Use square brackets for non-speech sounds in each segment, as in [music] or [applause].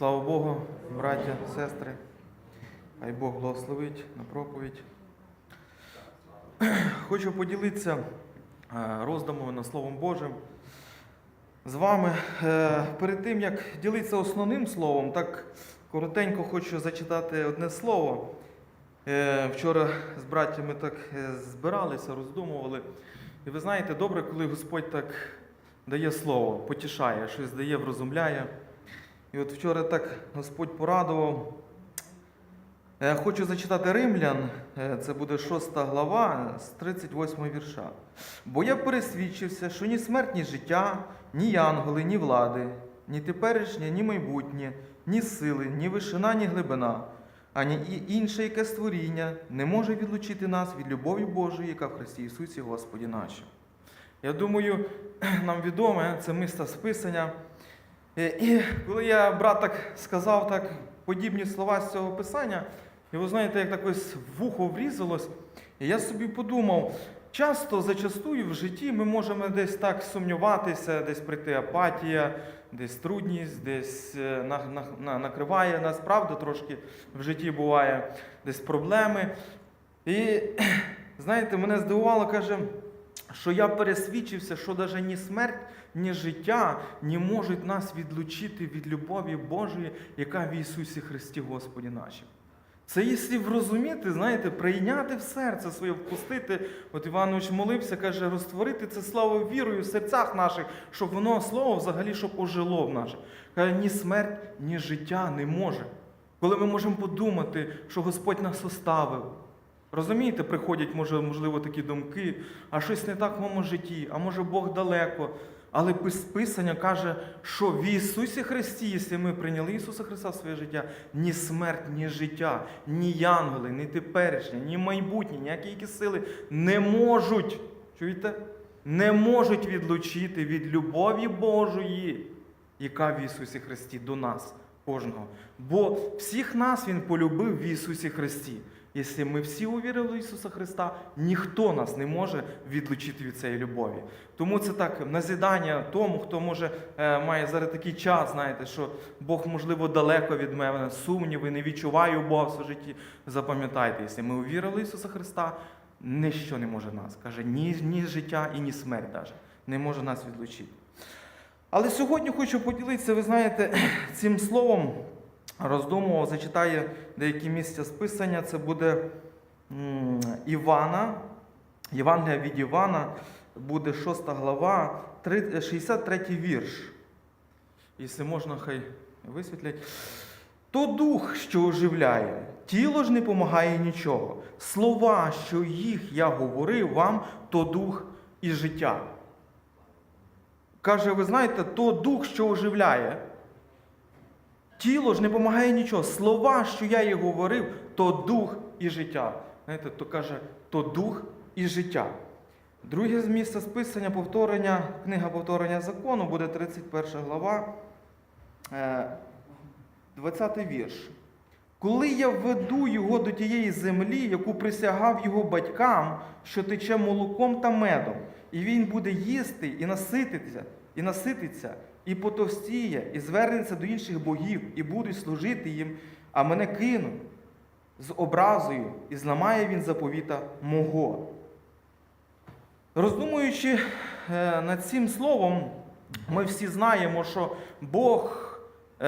Слава Богу, браття, сестри. Хай Бог благословить на проповідь. Хочу поділитися е, роздумами над Словом Божим з вами. Е, Перед тим, як ділитися основним словом, так коротенько хочу зачитати одне слово. Е, Вчора з браттями так збиралися, роздумували. І ви знаєте, добре, коли Господь так дає слово, потішає, щось дає, врозумляє. І от вчора так Господь порадував. Е, Хочу зачитати Римлян, е, це буде 6 глава з 38 вірша. Бо я пересвідчився, що ні смерть, ні життя, ні янголи, ні влади, ні теперішнє, ні майбутнє, ні сили, ні вишина, ні глибина, ані інше яке створіння не може відлучити нас від любові Божої, яка в Христі Ісусі Господі нашому. Я думаю, [clears throat] нам відоме це миста списання. Е, І коли я брат так сказав так подібні слова з цього писання, і ви знаєте, як так ось вухо врізалось, і я собі подумав, часто зачастую в житті ми можемо десь так сумніватися, десь прийти апатія, десь трудність, десь е, на, на, на, накриває нас, правда, трошки в житті буває, десь проблеми. І [clears throat] знаєте, мене здивувало, каже, що я пересвідчився, що навіть ні смерть, ні життя не можуть нас відлучити від любові Божої, яка в Ісусі Христі Господі нашому. Це якщо врозуміти, знаєте, прийняти в серце своє, впустити. От Іванович молився, каже, розтворити це слово вірою в серцях наших, щоб воно слово взагалі щоб ожило в наших. Каже, ні смерть, ні життя не може. Коли ми можемо подумати, що Господь нас оставив. Розумієте, приходять, може, можливо, такі думки, а щось не так в моєму житті, а може Бог далеко. Але Пис- Писання каже, що в Ісусі Христі, якщо ми прийняли Ісуса Христа в своє життя, ні смерть, ні життя, ні янголи, ні теперішнє, ні майбутнє, ніякі які сили не можуть, чуєте? Не можуть відлучити від любові Божої, яка в Ісусі Христі до нас, кожного. Бо всіх нас Він полюбив в Ісусі Христі. Якщо ми всі увірили в Ісуса Христа, ніхто нас не може відлучити від цієї любові. Тому це так назидання тому, хто може е, має зараз такий час, знаєте, що Бог, можливо, далеко від мене, сумніви, не відчуваю Бога в своєму житті. Запам'ятайте, якщо ми увірили в Ісуса Христа, ніщо не може нас. Каже, ні, ні життя і ні смерть навіть не може нас відлучити. Але сьогодні хочу поділитися, ви знаєте, [clears throat] цим словом роздумував, зачитає деякі місця списання. Це буде Івана, Євангелія від Івана, буде 6 глава, 63 вірш. Якщо можна, хай висвітлять. То дух, що оживляє, тіло ж не помагає нічого. Слова, що їх я говорив вам, то дух і життя. Каже, ви знаєте, то дух, що оживляє. Тіло ж не допомагає нічого. Слова, що я їй говорив, то дух і життя. Знаєте, то каже, то дух і життя. Друге з місця списання повторення, книга повторення закону буде 31 глава, е, 20 вірш. Коли я введу його до тієї землі, яку присягав його батькам, що тече молоком та медом, і він буде їсти і насититися, і насититься, і потовстіє, і звернеться до інших богів, і будуть служити їм, а мене кинуть з образою, і зламає він заповіта мого. Роздумуючи е, над цим словом, ми всі знаємо, що Бог е,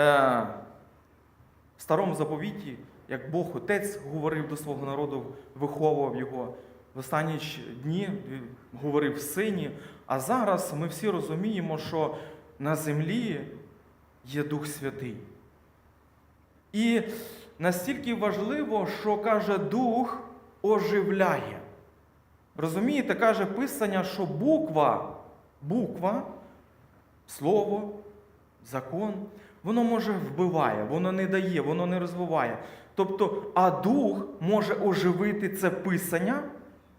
в старому заповіті, як Бог Отець говорив до свого народу, виховував його. В останні дні е, говорив сині. А зараз ми всі розуміємо, що на землі є Дух Святий. І настільки важливо, що каже Дух оживляє. Розумієте, каже Писання, що буква, буква, слово, закон, воно може вбиває, воно не дає, воно не розвиває. Тобто, а дух може оживити це писання,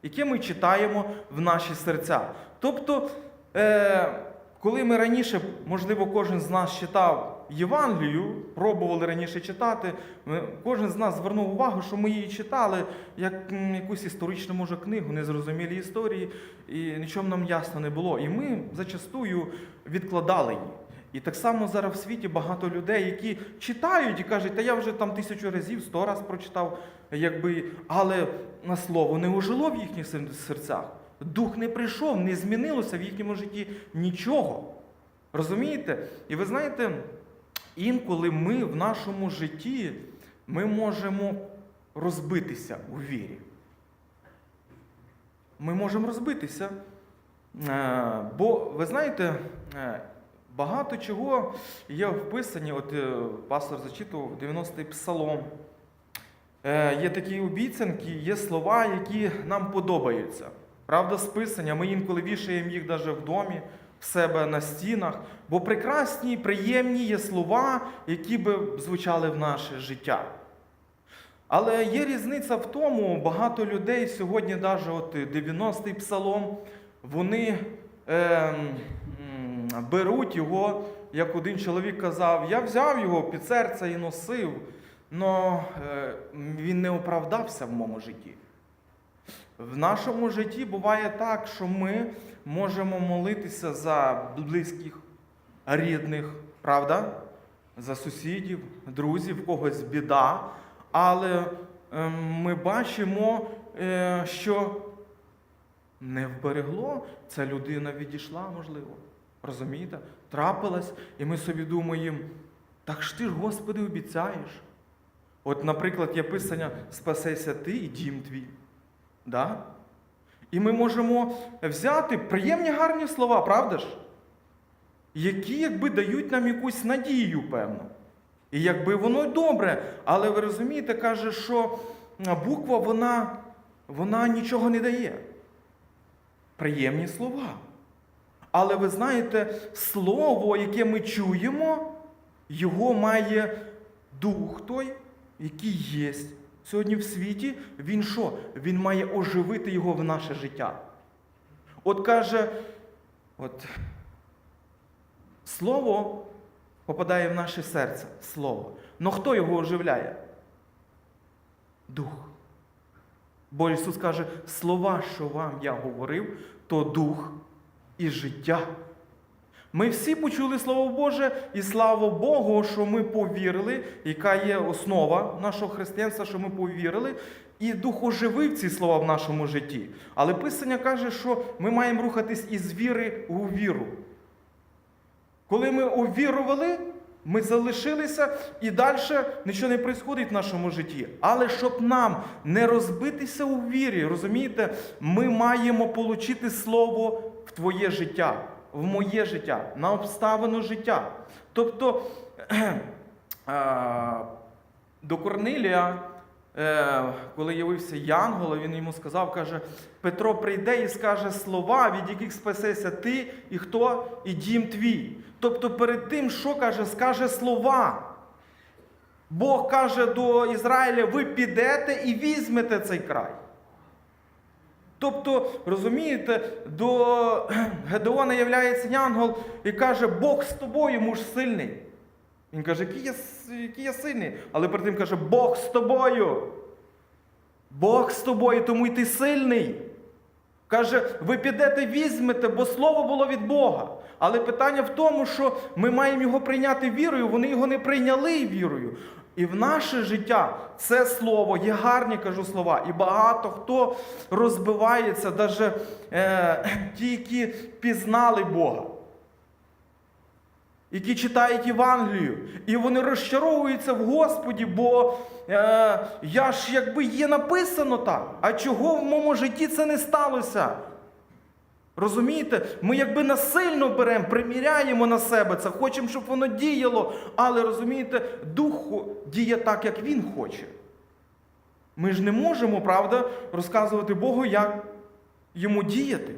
яке ми читаємо в наші серця. Тобто, е, коли ми раніше, можливо, кожен з нас читав Євангелію, пробували раніше читати. Кожен з нас звернув увагу, що ми її читали як якусь історичну може книгу, незрозумілі історії, і нічого нам ясно не було. І ми зачастую відкладали її. І так само зараз в світі багато людей, які читають і кажуть, та я вже там тисячу разів, сто раз прочитав, якби, але на слово не ожило в їхніх серцях. Дух не прийшов, не змінилося в їхньому житті нічого. Розумієте? І ви знаєте, інколи ми в нашому житті ми можемо розбитися у вірі. Ми можемо розбитися. Е, Бо ви знаєте, е, багато чого є вписані, от е, пастор зачитував 90-й псалом. Е, Є такі обіцянки, є слова, які нам подобаються. Правда, списання, ми інколи вішаємо їх навіть в домі, в себе на стінах, бо прекрасні, приємні є слова, які би звучали в наше життя. Але є різниця в тому, багато людей сьогодні, навіть от 90-й псалом, вони м, беруть його, як один чоловік казав, я взяв його під серце і носив, але він не оправдався в моєму житті. В нашому житті буває так, що ми можемо молитися за близьких, рідних, правда? За сусідів, друзів, когось біда, але е, ми бачимо, е, що не вберегло, ця людина відійшла, можливо. Розумієте? Трапилась, і ми собі думаємо, так ж ти ж, Господи, обіцяєш. От, наприклад, є писання спасайся ти і дім твій. Да? І ми можемо взяти приємні гарні слова, правда ж? Які якби дають нам якусь надію, певно. І якби воно й добре, але ви розумієте, каже, що буква вона, вона нічого не дає. Приємні слова. Але ви знаєте, слово, яке ми чуємо, його має дух той, який є сьогодні в світі. Він що? Він має оживити його в наше життя. От каже, от, слово попадає в наше серце. Слово. Но хто його оживляє? Дух. Бо Ісус каже, слова, що вам я говорив, то дух і життя. Ми всі почули Слово Боже, і слава Богу, що ми повірили, яка є основа нашого християнства, що ми повірили, і Дух оживив ці слова в нашому житті. Але Писання каже, що ми маємо рухатись із віри у віру. Коли ми увірували, ми залишилися і далі нічого не відбувається в нашому житті. Але щоб нам не розбитися у вірі, розумієте, ми маємо отримати слово в твоє життя, в моє життя, на обставину життя. Тобто [clears throat] до Корнилія, е, коли явився Янгол, він йому сказав, каже, Петро прийде і скаже слова, від яких спасешся ти і хто, і дім твій. Тобто перед тим, що каже, скаже слова. Бог каже до Ізраїля, ви підете і візьмете цей край. Тобто, розумієте, до [clears throat] Гедеона являється Янгол і каже, Бог з тобою, муж сильний. Він каже, який я, який я сильний. Але перед тим каже, Бог з тобою. Бог з тобою, тому й ти сильний. Каже, ви підете візьмете, бо слово було від Бога. Але питання в тому, що ми маємо його прийняти вірою, вони його не прийняли вірою. І в наше життя це слово, є гарні кажу слова, і багато хто розбивається, навіть е, [laughs] ті, які пізнали Бога, які читають Євангелію, і вони розчаровуються в Господі, бо е, я ж якби є написано так, а чого в моєму житті це не сталося? Розумієте, ми якби насильно беремо, приміряємо на себе це, хочемо, щоб воно діяло, але розумієте, дух діє так, як він хоче. Ми ж не можемо, правда, розказувати Богу, як йому діяти.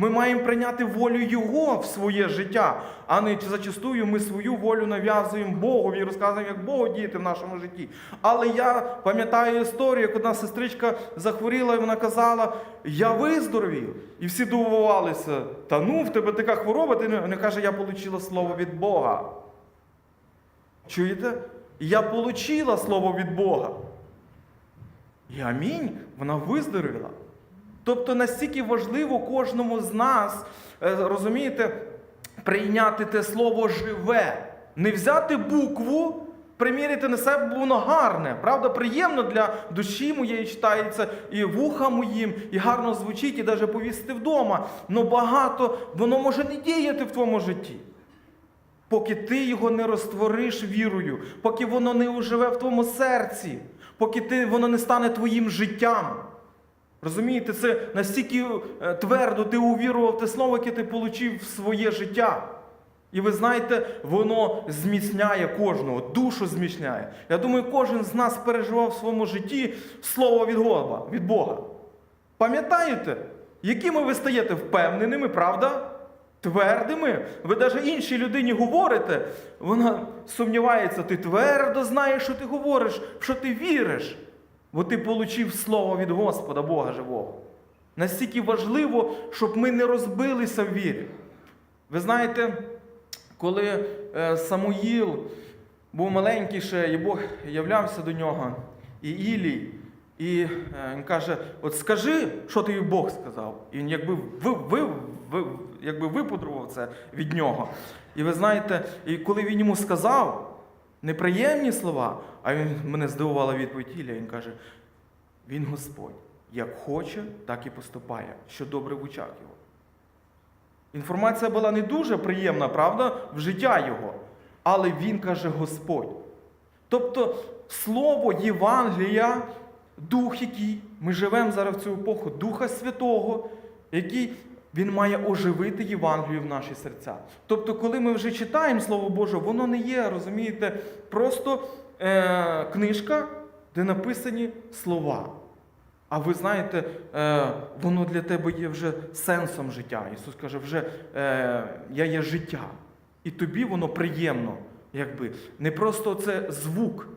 Ми маємо прийняти волю Його в своє життя, а не зачастую ми свою волю нав'язуємо Богу і розказуємо, як Богу діяти в нашому житті. Але я пам'ятаю історію, як одна сестричка захворіла, і вона казала, я виздоровію. І всі дивувалися, та ну, в тебе така хвороба, ти не каже, я отримала слово від Бога. Чуєте? Я получила слово від Бога. І амінь, вона виздоровіла. Тобто настільки важливо кожному з нас, е, розумієте, прийняти те слово живе, не взяти букву, приміряти на себе, бо воно гарне, правда, приємно для душі моєї читається, і вуха моїм, і гарно звучить, і навіть повісити вдома. Но багато воно може не діяти в твоєму житті. Поки ти його не розтвориш вірою, поки воно не уживе в твоєму серці, поки ти, воно не стане твоїм життям. Розумієте, це настільки е, твердо ти увірував те слово, яке ти отримав в своє життя. І ви знаєте, воно зміцняє кожного, душу зміцняє. Я думаю, кожен з нас переживав в своєму житті слово від Бога. Від Бога. Пам'ятаєте, якими ви стаєте впевненими, правда? Твердими. Ви навіть іншій людині говорите, вона сумнівається, ти твердо знаєш, що ти говориш, що ти віриш. Бо ти получив слово від Господа Бога живого. Настільки важливо, щоб ми не розбилися в вірі. Ви знаєте, коли е, Самуїл був маленький ще, і Бог являвся до нього, і Ілій, і е, він каже: от скажи, що тобі Бог сказав. І він якби ви, ви, якби випудрував це від нього. І ви знаєте, і коли він йому сказав неприємні слова, а він мене здивувала відповідь Ілля, він каже: Він Господь, як хоче, так і поступає, що добре в очах його. Інформація була не дуже приємна, правда, в життя його. Але він каже Господь. Тобто слово Євангелія, дух, який ми живемо зараз в цю епоху, Духа Святого, який він має оживити Євангелію в наші серця. Тобто, коли ми вже читаємо Слово Боже, воно не є, розумієте, просто е, книжка, де написані слова. А ви знаєте, е, воно для тебе є вже сенсом життя. Ісус каже, вже е, я є життя. І тобі воно приємно, якби. Не просто це звук.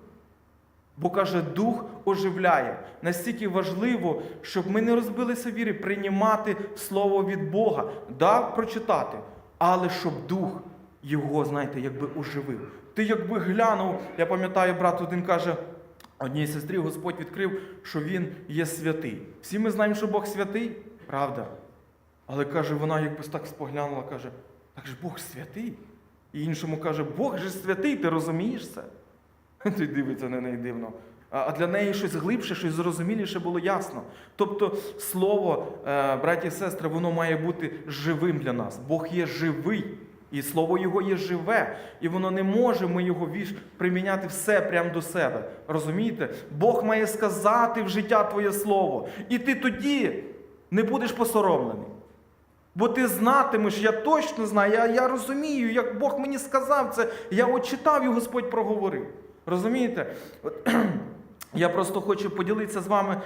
Бо каже, дух оживляє. Настільки важливо, щоб ми не розбилися віри, приймати слово від Бога, да, прочитати, але щоб дух його, знаєте, якби оживив. Ти якби глянув, я пам'ятаю, брат один каже, одній сестрі Господь відкрив, що він є святий. Всі ми знаємо, що Бог святий, правда. Але каже, вона якби так споглянула, каже, так же Бог святий. І іншому каже, Бог же святий, ти розумієш це? [laughs] Той дивиться на неї дивно. А для неї щось глибше, щось зрозуміліше було ясно. Тобто, слово, е, браті і сестри, воно має бути живим для нас. Бог є живий. І слово Його є живе, і воно не може ми його віж приміняти все прямо до себе. Розумієте? Бог має сказати в життя твоє слово. І ти тоді не будеш посоромлений. Бо ти знатимеш, я точно знаю, я, я розумію, як Бог мені сказав це, я от читав і Господь проговорив. Розумієте? От, [clears throat] я просто хочу поділитися з вами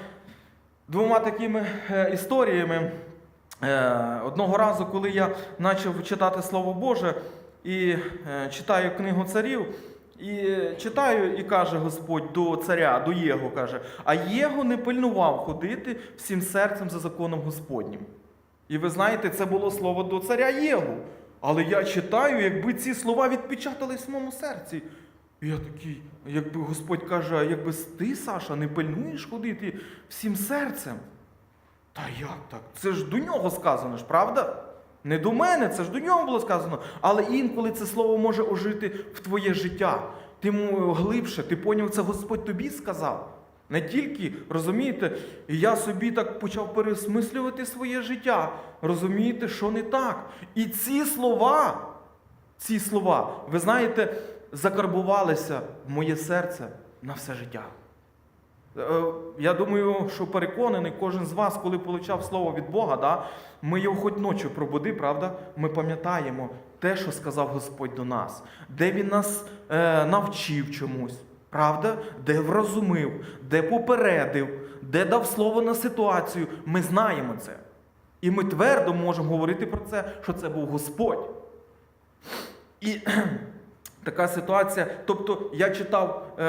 двома такими е, історіями. Е, одного разу, коли я почав читати Слово Боже і е, читаю книгу царів, і читаю, і каже Господь до царя, до Єго, каже, а Єго не пильнував ходити всім серцем за законом Господнім. І ви знаєте, це було слово до царя Єгу. Але я читаю, якби ці слова відпечатались в моєму серці. І я такий, якби Господь каже, а якби ти, Саша, не пильнуєш ходити всім серцем. Та як так? Це ж до нього сказано ж, правда? Не до мене, це ж до нього було сказано. Але інколи це слово може ожити в твоє життя. Ти глибше, ти поняв, це Господь тобі сказав. Не тільки, розумієте, я собі так почав пересмислювати своє життя. Розумієте, що не так. І ці слова, ці слова, ви знаєте, закарбувалися в моє серце на все життя. Е, Я думаю, що переконаний, кожен з вас, коли получав слово від Бога, да, ми його хоч ночі пробуди, правда? Ми пам'ятаємо те, що сказав Господь до нас, де Він нас е, навчив чомусь, правда? Де врозумив, де попередив, де дав слово на ситуацію. Ми знаємо це. І ми твердо можемо говорити про це, що це був Господь. І така ситуація. Тобто я читав е,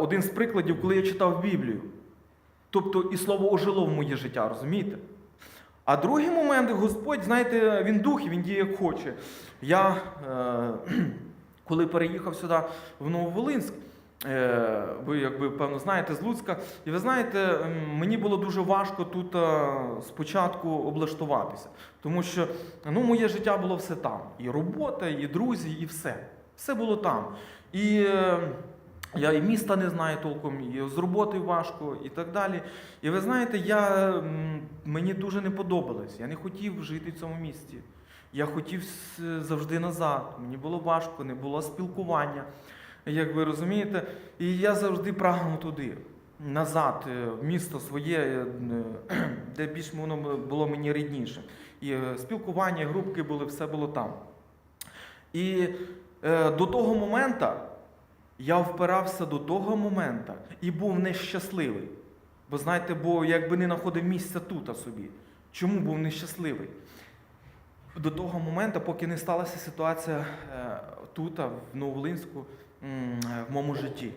один з прикладів, коли я читав Біблію. Тобто і слово ожило в моє життя, розумієте? А другий момент, Господь, знаєте, він дух, він діє як хоче. Я е, [clears throat] коли переїхав сюди в Нововолинськ, е, ви якби певно знаєте з Луцька, і ви знаєте, мені було дуже важко тут е, спочатку облаштуватися, тому що ну, моє життя було все там. І робота, і друзі, і все. Все було там. І е, я і міста не знаю толком, і з роботи важко, і так далі. І ви знаєте, я, мені дуже не подобалось. Я не хотів жити в цьому місті. Я хотів завжди назад. Мені було важко, не було спілкування, як ви розумієте. І я завжди прагнув туди, назад, е, в місто своє, е, де більш воно було мені рідніше. І спілкування, групки були, все було там. І до того моменту я впирався до того моменту і був нещасливий. Бо знаєте, бо якби не знаходив місця тут собі. Чому був нещасливий? До того моменту, поки не сталася ситуація е, тут, в Новолинську, е, в моєму житті.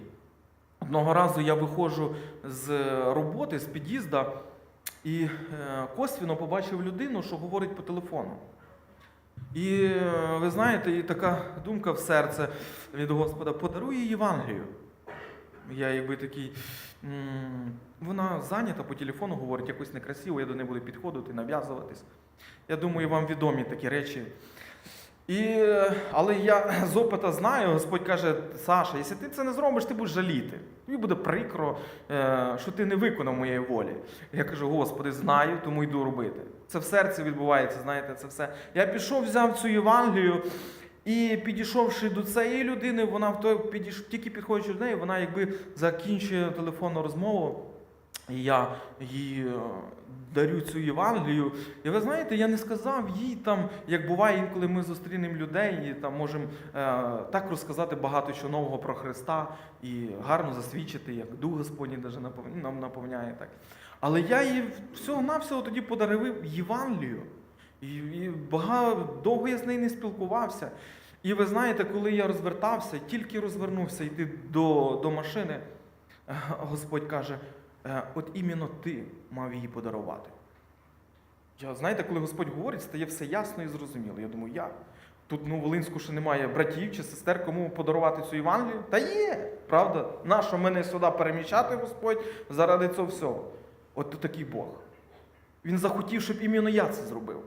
Одного разу я виходжу з роботи, з під'їзда, і е, косвіно побачив людину, що говорить по телефону. І е, ви знаєте, і така думка в серце від Господа подаруй Євангелію. Я якби такий. Вона зайнята по телефону, говорить якось некрасиво, я до неї буду підходити, нав'язуватись. Я думаю, вам відомі такі речі. І, але я [clears throat] з опита знаю, Господь каже, Саша, якщо ти це не зробиш, ти будеш жаліти. Тобі буде прикро, е, що ти не виконав моєї волі. Я кажу, Господи, знаю, тому йду робити. Це в серці відбувається, знаєте, це все. Я пішов, взяв цю Євангелію, і підійшовши до цієї людини, вона в той підійш... тільки підходячи до неї, вона якби закінчує телефонну розмову. І я їй е, дарю цю Євангелію. І ви знаєте, я не сказав їй там, як буває, інколи ми зустрінемо людей і там можемо е, так розказати багато чого нового про Христа і гарно засвідчити, як Дух Господній даже нам наповняє так. Але я їй всього-навсього тоді подарив Євангелію. І, і багато довго я з нею не спілкувався. І ви знаєте, коли я розвертався, тільки розвернувся йти до, до машини, е, Господь каже, «Е, от іменно ти мав її подарувати. Я, знаєте, коли Господь говорить, стає все ясно і зрозуміло. Я думаю, як? Тут ну, Волинську ще немає братів чи сестер, кому подарувати цю Євангелію? Та є, правда? Нащо мене сюди переміщати, Господь, заради цього всього? От то такий Бог. Він захотів, щоб іменно я це зробив.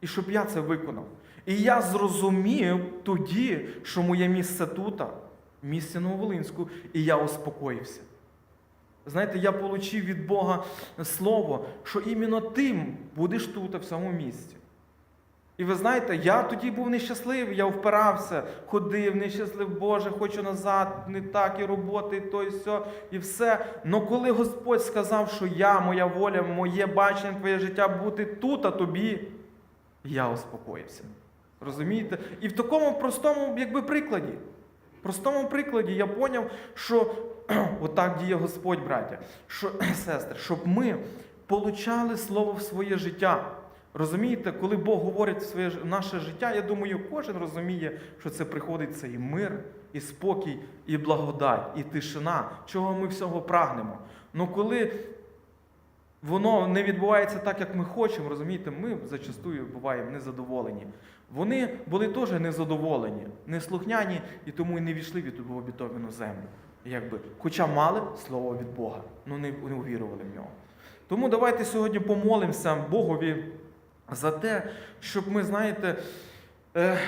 І щоб я це виконав. І я зрозумів тоді, що моє місце тут, в місті Нововолинську, і я успокоївся. Знаєте, я отримав від Бога слово, що іменно ти будеш тут, в цьому місці. І ви знаєте, я тоді був нещасливий, я впирався, ходив, нещасливий, Боже, хочу назад, не так, і роботи, і то, і все, і все. Но коли Господь сказав, що я, моя воля, моє бачення, твоє життя бути тут, а тобі, я успокоївся. Розумієте? І в такому простому, якби прикладі, простому прикладі я поняв, що [clears throat] отак діє Господь, браття, що, [clears throat] сестри, щоб ми получали слово в своє життя. Розумієте, коли Бог говорить в своє в наше життя, я думаю, кожен розуміє, що це приходить це і мир, і спокій, і благодать, і тишина, чого ми всього прагнемо. Ну коли воно не відбувається так, як ми хочемо, розумієте, ми зачастую буваємо незадоволені. Вони були теж незадоволені, неслухняні і тому і не війшли від обітовану землю. Якби. Хоча мали слово від Бога, але не, не увірували в нього. Тому давайте сьогодні помолимося Богові за те, щоб ми, знаєте, е, е,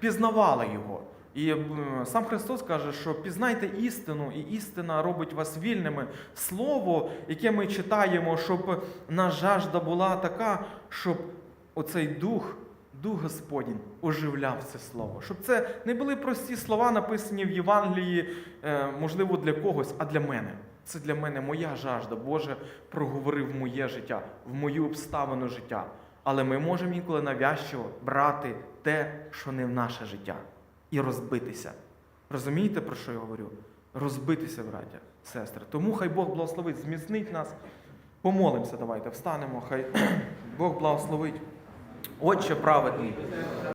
пізнавали Його. І е, сам Христос каже, що пізнайте істину, і істина робить вас вільними. Слово, яке ми читаємо, щоб наша жажда була така, щоб оцей дух, дух Господній оживляв це слово. Щоб це не були прості слова, написані в Євангелії, е, можливо, для когось, а для мене. Це для мене моя жажда. Боже проговорив моє життя, в мою обставину життя. Але ми можемо інколи навязчиво брати те, що не в наше життя, і розбитися. Розумієте, про що я говорю? Розбитися, браття, сестри. Тому хай Бог благословить, зміцнить нас. Помолимося, давайте, встанемо, хай [clears throat] Бог благословить. Отче праведний,